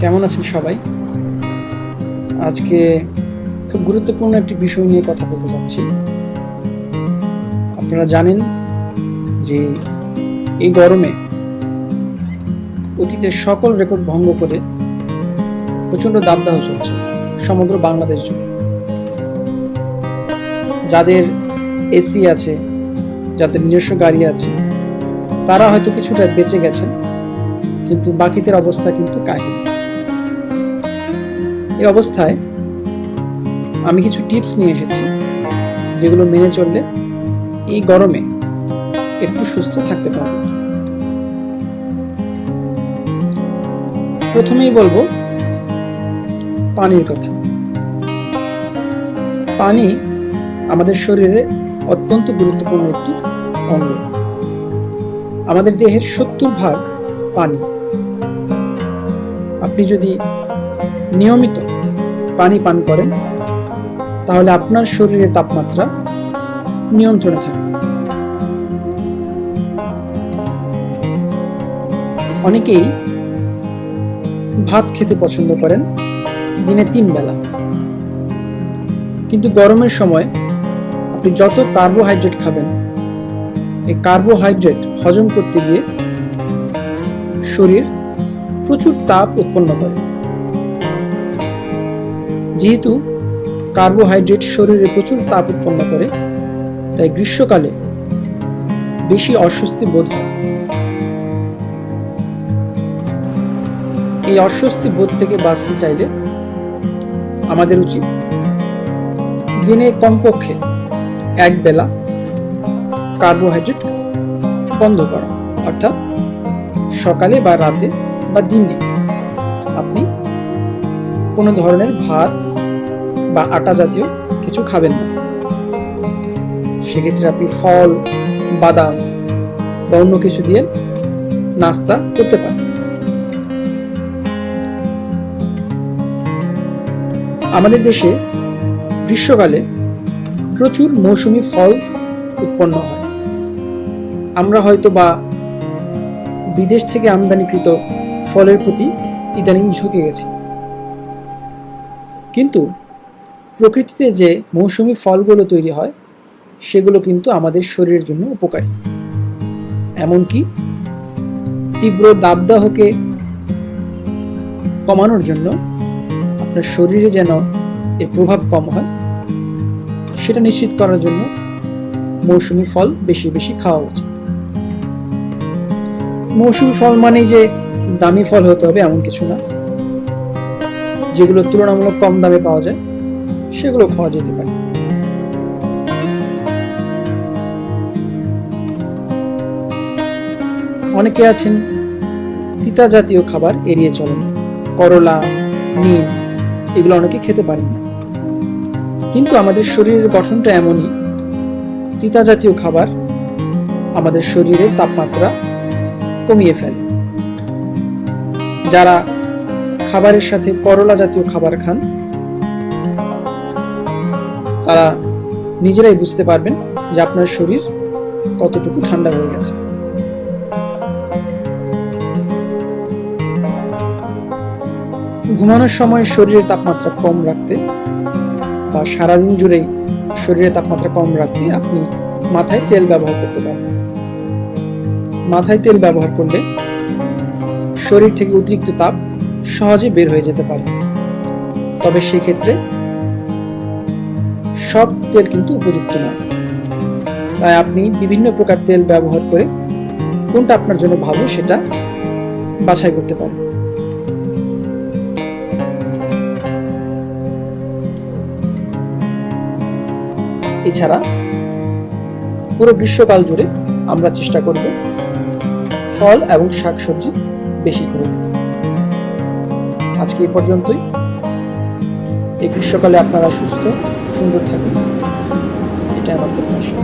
কেমন আছেন সবাই? আজকে খুব গুরুত্বপূর্ণ একটি বিষয় নিয়ে কথা বলতে চাচ্ছি আপনারা জানেন যে এই গরমে অতীতের সকল রেকর্ড ভঙ্গ করে প্রচণ্ড দাবদাহ চলছে সমগ্র বাংলাদেশ জুড়ে। যাদের এসি আছে, যাদের নিজস্ব গাড়ি আছে, তারা হয়তো কিছুটা বেঁচে গেছেন, কিন্তু বাকিদের অবস্থা কিন্তু কাহিল। এই অবস্থায় আমি কিছু টিপস নিয়ে এসেছি, যেগুলো মেনে চললে এই গরমে একটু সুস্থ থাকতে পারবে। প্রথমেই বলব, পানির কথা। পানি আমাদের শরীরে অত্যন্ত গুরুত্বপূর্ণ একটি অঙ্গ। আমাদের দেহের সত্তর ভাগ পানি। আপনি যদি নিয়মিত পানি পান করেন, তাহলে আপনার শরীরের তাপমাত্রা নিয়ন্ত্রণে থাকবে অনেকেই ভাত খেতে পছন্দ করেন দিনে তিন বেলা। কিন্তু গরমের সময় আপনি যত কার্বোহাইড্রেট খাবেন, এই কার্বোহাইড্রেট হজম করতে গিয়ে শরীর প্রচুর তাপ উৎপন্ন করে। যেহেতু কার্বোহাইড্রেট শরীরে প্রচুর তাপ উৎপন্ন করে, তাই গ্রীষ্মকালে বেশি অস্বস্তি বোধ হয়। এই অস্বস্তি বোধ থেকে বাঁচতে চাইলে আমাদের উচিত দিনে কমপক্ষে এক বেলা কার্বোহাইড্রেট বন্ধ করা। অর্থাৎ সকালে বা রাতে বা দিনে আপনি কোনো ধরনের ভাত বা আটা জাতীয় কিছু খাবেন না। সেক্ষেত্রে আপনি ফল, বাদাম বা অন্য কিছু দিয়ে নাস্তা করতে পারেন। আমাদের দেশে গ্রীষ্মকালে প্রচুর মৌসুমি ফল উৎপন্ন হয়। আমরা হয়তো বা বিদেশ থেকে আমদানিকৃত ফলের প্রতি ইদানিং ঝুঁকে গেছি। কিন্তু প্রকৃতিতে যে মৌসুমি ফলগুলো তৈরি হয়, সেগুলো কিন্তু আমাদের শরীরের জন্য উপকারী। এমনকি তীব্র দাবদাহকে কমানোর জন্য আপনার শরীরে যেন এর প্রভাব কম হয়, সেটা নিশ্চিত করার জন্য মৌসুমি ফল বেশি বেশি খাওয়া উচিত। মৌসুমি ফল মানে যে দামি ফল হতে হবে এমন কিছু না, যেগুলো তুলনামূলক কম দামে পাওয়া যায়। সেগুলো খাওয়া যেতে পারে। অনেকে আছেন, তিতা জাতীয় খাবার এড়িয়ে চলেন। করলা, নিম, এগুলো অনেকে খেতে পারেন না। কিন্তু আমাদের শরীরের গঠনটা এমনই। তিতা জাতীয় খাবার আমাদের শরীরের তাপমাত্রা কমিয়ে ফেলে। যারা খাবারের সাথে করলা জাতীয় খাবার খান তারা নিজেরাই বুঝতে পারবেন যে আপনার শরীর কতটুকু ঠান্ডা হয়ে গেছে। ঘুমানোর সময় শরীরের তাপমাত্রা কম রাখতে বা সারাদিন জুড়েই শরীরের তাপমাত্রা কম রাখতে আপনি মাথায় তেল ব্যবহার করতে পারেন। মাথায় তেল ব্যবহার করলে শরীর থেকে অতিরিক্ত তাপ সহজে বের হয়ে যেতে পারে। তবে সেক্ষেত্রে সব তেল কিন্তু উপযুক্ত নয়। তাই আপনি বিভিন্ন প্রকার তেল ব্যবহার করে কোনটা আপনার জন্য ভালো সেটা বাছাই করতে পারেন। এছাড়া পুরো গ্রীষ্মকাল জুড়ে আমরা চেষ্টা করব ফল এবং শাকসবজি বেশি করে আজকে এই পর্যন্তই। এই গ্রীষ্মকালে আপনারা সুস্থ সুন্দর থাকবে। এটা আমার প্রত্যাশা